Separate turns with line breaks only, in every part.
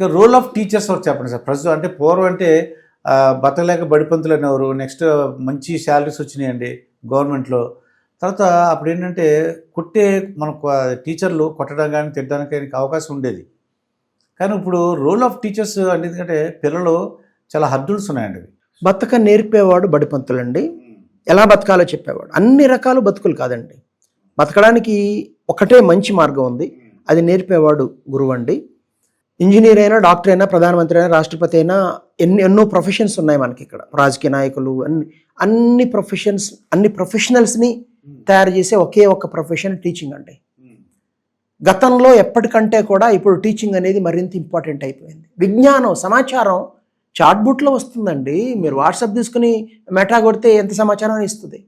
ఇంకా role of teachers వారు చెప్పండి సార్ ప్రస్తుతం అంటే పూర్వం అంటే బతకలేక బడిపంతులు అనేవారు నెక్స్ట్ మంచి శాలరీస్ వచ్చినాయండి గవర్నమెంట్లో తర్వాత అప్పుడు ఏంటంటే కొట్టే మనకు టీచర్లు కొట్టడం కానీ తిట్టడానికి అవకాశం ఉండేది కానీ ఇప్పుడు రోల్ ఆఫ్ టీచర్స్ అంటే ఎందుకంటే పిల్లలు చాలా హద్దులు ఉన్నాయండి
బతక నేర్పేవాడు బడిపంతులండి ఎలా బతకాలో చెప్పేవాడు అన్ని రకాలు బతుకులు కాదండి బతకడానికి ఒకటే మంచి మార్గం ఉంది అది నేర్పేవాడు గురువు అండి ఇంజనీర్ అయినా డాక్టర్ అయినా ప్రధానమంత్రి అయినా రాష్ట్రపతి అయినా ఎన్ని ఎన్నో ప్రొఫెషన్స్ ఉన్నాయి మనకి ఇక్కడ రాజకీయ నాయకులు అన్ని అన్ని ప్రొఫెషన్స్ అన్ని ప్రొఫెషనల్స్ని తయారు చేసే ఒకే ఒక ప్రొఫెషన్ టీచింగ్ అండి hmm. గతంలో ఎప్పటికంటే కూడా ఇప్పుడు టీచింగ్ అనేది మరింత ఇంపార్టెంట్ అయిపోయింది విజ్ఞానం సమాచారం చాట్బుట్లో వస్తుందండి మీరు వాట్సాప్ తీసుకుని మెటా కొడితే ఎంత hmm. సమాచారం ఇస్తుంది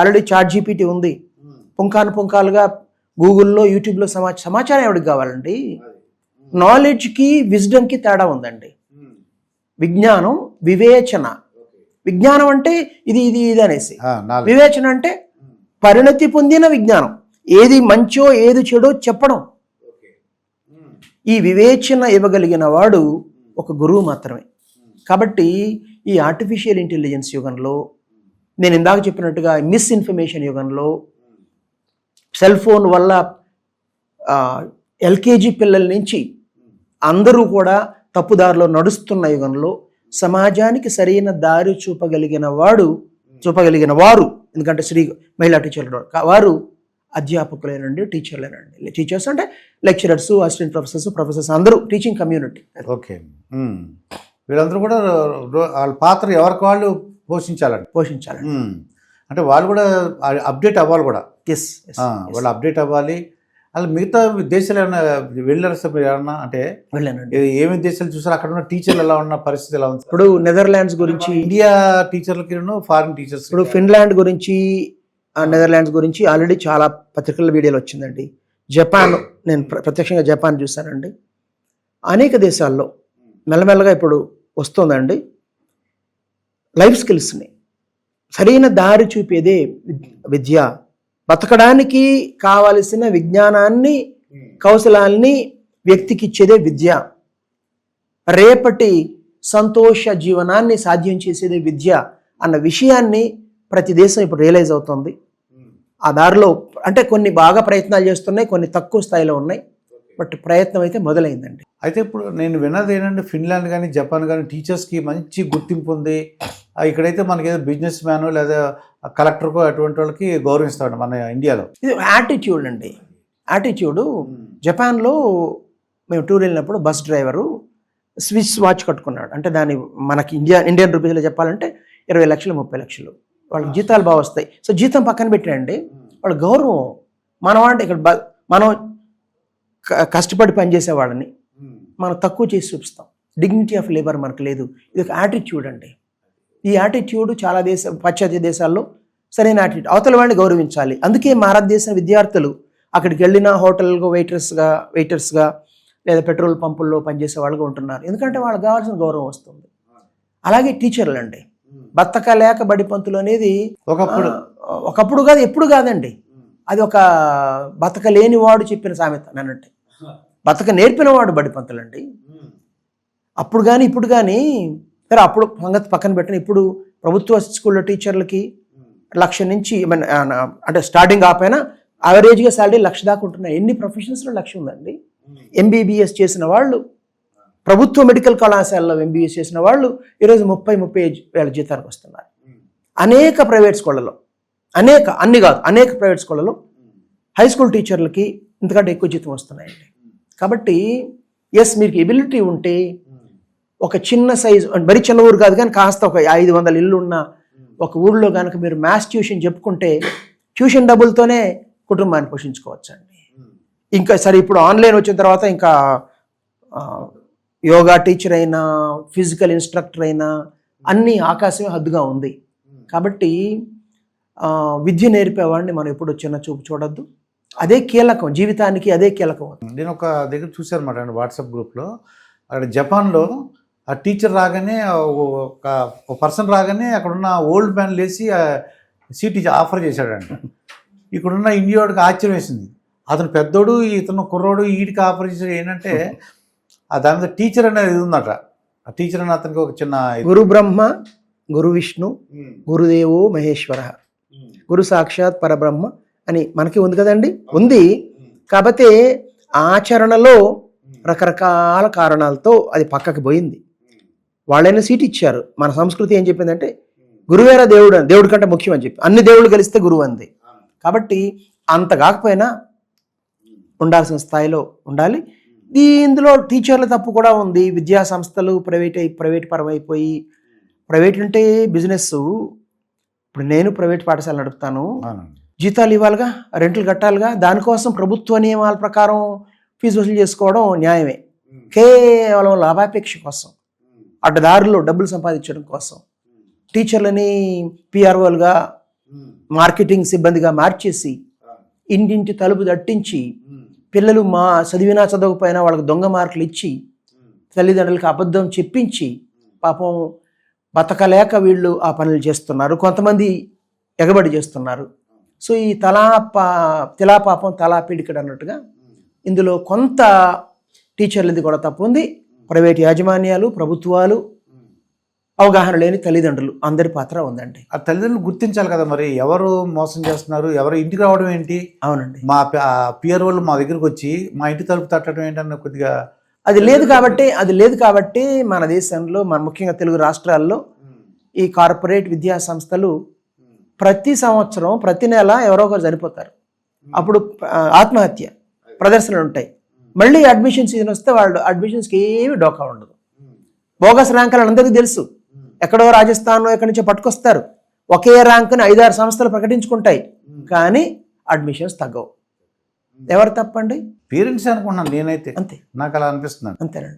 ఆల్రెడీ చాట్ జీపీటీ ఉంది పుంకాను పుంకాలుగా గూగుల్లో యూట్యూబ్లో సమాచారం సమాచారం ఎవరికి కావాలండి నాలెడ్జ్కి విజ్డమ్కి తేడా ఉందండి విజ్ఞానం వివేచన విజ్ఞానం అంటే ఇది ఇది ఇది అనేసి వివేచన అంటే పరిణతి పొందిన విజ్ఞానం ఏది మంచో ఏది చెడో చెప్పడం ఈ వివేచన ఇవ్వగలిగిన వాడు ఒక గురువు మాత్రమే కాబట్టి ఈ ఆర్టిఫిషియల్ ఇంటెలిజెన్స్ యుగంలో నేను ఇందాక చెప్పినట్టుగా మిస్ఇన్ఫర్మేషన్ యుగంలో సెల్ ఫోన్ వల్ల ఎల్కేజీ పిల్లల నుంచి అందరూ కూడా తప్పుదారిలో నడుస్తున్న యుగంలో సమాజానికి సరైన దారి చూపగలిగిన వాడు చూపగలిగిన వారు ఎందుకంటే స్త్రీ మహిళా టీచర్లు వారు అధ్యాపకులేనండి టీచర్లేనండి టీచర్స్ అంటే లెక్చరర్స్ అసిస్టెంట్ ప్రొఫెసర్స్ ప్రొఫెసర్స్ అందరూ టీచింగ్ కమ్యూనిటీ
ఓకే వీళ్ళందరూ కూడా వాళ్ళ పాత్ర ఎవరికి వాళ్ళు పోషించాలండి పోషించాలండి అంటే వాళ్ళు కూడా అప్డేట్ అవ్వాలి కూడా ఎస్ వాళ్ళు అప్డేట్ అవ్వాలి అలా మిగతా దేశాలు ఏమైనా వెళ్ళారు సార్ మీరు ఏమన్నా అంటే వెళ్ళానండి ఏమేమి దేశాలు చూసారు అక్కడ ఉన్న టీచర్లు ఎలా ఉన్న పరిస్థితి ఎలా ఉంది ఇప్పుడు నెదర్లాండ్స్ గురించి ఇండియా టీచర్లకి ఫారిన్ టీచర్స్
ఇప్పుడు ఫిన్లాండ్ గురించి నెదర్లాండ్స్ గురించి ఆల్రెడీ చాలా పత్రికల వీడియోలు వచ్చిందండి జపాన్ నేను ప్రత్యక్షంగా జపాన్ చూశానండి అనేక దేశాల్లో మెల్లమెల్లగా ఇప్పుడు వస్తుందండి లైఫ్ స్కిల్స్ని సరైన దారి చూపేదే విద్య బతకడానికి కావలసిన విజ్ఞానాన్ని కౌశలాన్ని వ్యక్తికి ఇచ్చేదే విద్య రేపటి సంతోష జీవనాన్ని సాధ్యం చేసేదే విద్య అన్న విషయాన్ని ప్రతి దేశం ఇప్పుడు రియలైజ్ అవుతుంది ఆ దారిలో అంటే కొన్ని బాగా ప్రయత్నాలు చేస్తున్నాయి కొన్ని తక్కువ స్థాయిలో ఉన్నాయి బట్ ప్రయత్నం అయితే మొదలైందండి
అయితే ఇప్పుడు నేను విన్నది ఏంటంటే ఫిన్లాండ్ కానీ జపాన్ కానీ టీచర్స్కి మంచి గుర్తింపు ఉంది ఇక్కడైతే మనకి ఏదో బిజినెస్ మ్యాన్ లేదా కలెక్టర్కు అటువంటి వాళ్ళకి గౌరవిస్తాడు
మన ఇండియాలో ఇది యాటిట్యూడ్ అండి యాటిట్యూడు జపాన్లో మేము టూర్ వెళ్ళినప్పుడు బస్ డ్రైవరు స్విచ్ వాచ్ కట్టుకున్నాడు అంటే దాని మనకి ఇండియా ఇండియన్ రూపీస్లో చెప్పాలంటే ఇరవై లక్షలు ముప్పై లక్షలు వాళ్ళకి జీతాలు బాగా వస్తాయి సో జీతం పక్కన పెట్టినండి వాళ్ళ గౌరవం మనం అంటే ఇక్కడ మనం కష్టపడి పనిచేసేవాడిని వాళ్ళని మనం తక్కువ చేసి చూపిస్తాం డిగ్నిటీ ఆఫ్ లేబర్ మనకు లేదు ఇది ఒక యాటిట్యూడ్ అండి ఈ యాటిట్యూడ్ చాలా దేశ పాశ్చాత్య దేశాల్లో సరైన యాటిట్యూడ్ అవతల వాడిని గౌరవించాలి అందుకే భారతదేశం విద్యార్థులు అక్కడికి వెళ్ళిన హోటల్గా వెయిటర్స్గా వెయిటర్స్గా లేదా పెట్రోల్ పంపుల్లో పనిచేసే వాళ్ళుగా ఉంటున్నారు ఎందుకంటే వాళ్ళకి కావాల్సిన గౌరవం వస్తుంది అలాగే టీచర్లు అండి బతక లేక బడి పంతులు అనేది ఒకప్పుడు ఒకప్పుడు కాదు ఎప్పుడు కాదండి అది ఒక బతక లేనివాడు చెప్పిన సామెత నన్నట్టే బతక నేర్పినవాడు బడి అండి అప్పుడు కానీ ఇప్పుడు కానీ సరే అప్పుడు సంగతి పక్కన పెట్టిన ఇప్పుడు ప్రభుత్వ స్కూల్ టీచర్లకి లక్ష నుంచి అంటే స్టార్టింగ్ ఆపైన అవరేజ్గా శాలరీ లక్ష దాకా ఉంటున్నాయి ఎన్ని ప్రొఫెషన్స్లో లక్ష ఉందండి ఎంబీబీఎస్ చేసిన వాళ్ళు ప్రభుత్వ మెడికల్ కళాశాలలో ఎంబీబీఎస్ చేసిన వాళ్ళు ఈరోజు ముప్పై ముప్పై వేల జీతానికి వస్తున్నారు అనేక ప్రైవేట్ స్కూళ్ళలో అనేక అన్ని కాదు అనేక ప్రైవేట్ స్కూళ్ళలో హై స్కూల్ టీచర్లకి ఇంతకంటే ఎక్కువ జీతం వస్తున్నాయండి కాబట్టి ఎస్ మీకు ఎబిలిటీ ఉంటే ఒక చిన్న సైజు మరి చిన్న ఊరు కాదు కానీ కాస్త ఒక ఐదు వందల ఇల్లు ఉన్న hmm. ఒక ఊళ్ళో కనుక మీరు మ్యాథ్స్ ట్యూషన్ చెప్పుకుంటే ట్యూషన్ డబ్బులతోనే కుటుంబాన్ని పోషించుకోవచ్చండి hmm. ఇంకా సరే ఇప్పుడు ఆన్లైన్ వచ్చిన తర్వాత ఇంకా యోగా టీచర్ అయినా ఫిజికల్ ఇన్స్ట్రక్టర్ అయినా hmm. అన్నీ ఆకాశమే హద్దుగా ఉంది కాబట్టి విద్య నేర్పేవాడిని మనం ఎప్పుడు చిన్న చూపు చూడొద్దు అదే కీలకం జీవితానికి అదే
కీలకం నేను ఒక దగ్గర చూశాను అనమాట వాట్సాప్ గ్రూప్లో అక్కడ జపాన్లో ఆ టీచర్ రాగానే ఒక పర్సన్ రాగానే అక్కడున్న ఓల్డ్ మ్యాన్ లేచి సీట్ ఆఫర్ చేశాడంట ఇక్కడున్న ఇండియాడికి ఆశ్చర్యం వేసింది అతను పెద్దోడు ఇతను కుర్రోడు వీడికి ఆఫర్ చేశాడు ఏంటంటే దాని మీద టీచర్ అనేది ఉందట ఆ టీచర్ అని అతనికి ఒక చిన్న
గురు బ్రహ్మ గురు విష్ణు గురుదేవో మహేశ్వర గురు సాక్షాత్ పరబ్రహ్మ అని మనకి ఉంది కదండి ఉంది కాకపోతే ఆచరణలో రకరకాల కారణాలతో అది పక్కకి పోయింది వాళ్ళైనా సీట్ ఇచ్చారు మన సంస్కృతి ఏం చెప్పిందంటే గురువేరా దేవుడు దేవుడి కంటే ముఖ్యం అని చెప్పి అన్ని దేవుళ్ళు కలిస్తే గురువు అంది కాబట్టి అంత కాకపోయినా ఉండాల్సిన స్థాయిలో ఉండాలి ఇందులో టీచర్ల తప్పు కూడా ఉంది విద్యా సంస్థలు ప్రైవేట్ అయి ప్రైవేట్ పరమైపోయి ప్రైవేట్ అంటే బిజినెస్ ఇప్పుడు నేను ప్రైవేట్ పాఠశాల నడుపుతాను జీతాలు ఇవ్వాలిగా రెంట్లు కట్టాలిగా దానికోసం ప్రభుత్వ నియమాల ప్రకారం ఫీజు వసూలు చేసుకోవడం న్యాయమే కేవలం లాభాపేక్ష కోసం అడ్డదారుల్లో డబ్బులు సంపాదించడం కోసం టీచర్లని పిఆర్ఓలుగా మార్కెటింగ్ సిబ్బందిగా మార్చేసి ఇంటింటి తలుపు దట్టించి పిల్లలు మా చదివినా చదవకపోయినా వాళ్ళకి దొంగ మార్కులు ఇచ్చి తల్లిదండ్రులకు అబద్ధం చెప్పించి పాపం బతకలేక వీళ్ళు ఆ పనులు చేస్తున్నారు కొంతమంది ఎగబడి చేస్తున్నారు సో ఈ తలా పా తిలా పాపం తలా పీడికడు అన్నట్టుగా ఇందులో కొంత టీచర్లది కూడా తప్పు ఉంది ప్రైవేట్ యాజమాన్యాలు ప్రభుత్వాలు అవగాహన లేని తల్లిదండ్రులు అందరి పాత్ర ఉందండి
ఆ తల్లిదండ్రులు గుర్తించాలి
కదా మరి ఎవరు మోసం చేస్తున్నారు ఎవరు ఇంటికి రావడం ఏంటి అవునండి మా పియర్ వాళ్ళు మా దగ్గరకు వచ్చి మా ఇంటి తలుపు తట్టడం ఏంటన్న కొద్దిగా అది లేదు కాబట్టి అది లేదు కాబట్టి మన దేశంలో మన ముఖ్యంగా తెలుగు రాష్ట్రాల్లో ఈ కార్పొరేట్ విద్యా సంస్థలు ప్రతి సంవత్సరం ప్రతి నెల ఎవరో ఒకరు చనిపోతారు అప్పుడు ఆత్మహత్య ప్రదర్శనలు ఉంటాయి మళ్ళీ అడ్మిషన్ సీజన్ వస్తే వాళ్ళు అడ్మిషన్స్కి ఏమి డోకా ఉండదు బోగస్ ర్యాంకులు అందరికీ తెలుసు ఎక్కడో రాజస్థాన్ ఎక్కడి నుంచో పట్టుకొస్తారు ఒకే ర్యాంకుని ఐదారు సంస్థలు ప్రకటించుకుంటాయి కానీ అడ్మిషన్స్ తగ్గవు ఎవరు తప్పండి పేరెంట్స్ అనుకున్నాను నేనైతే అంతే నాకు అలా అనిపిస్తున్నాను అంతేనండి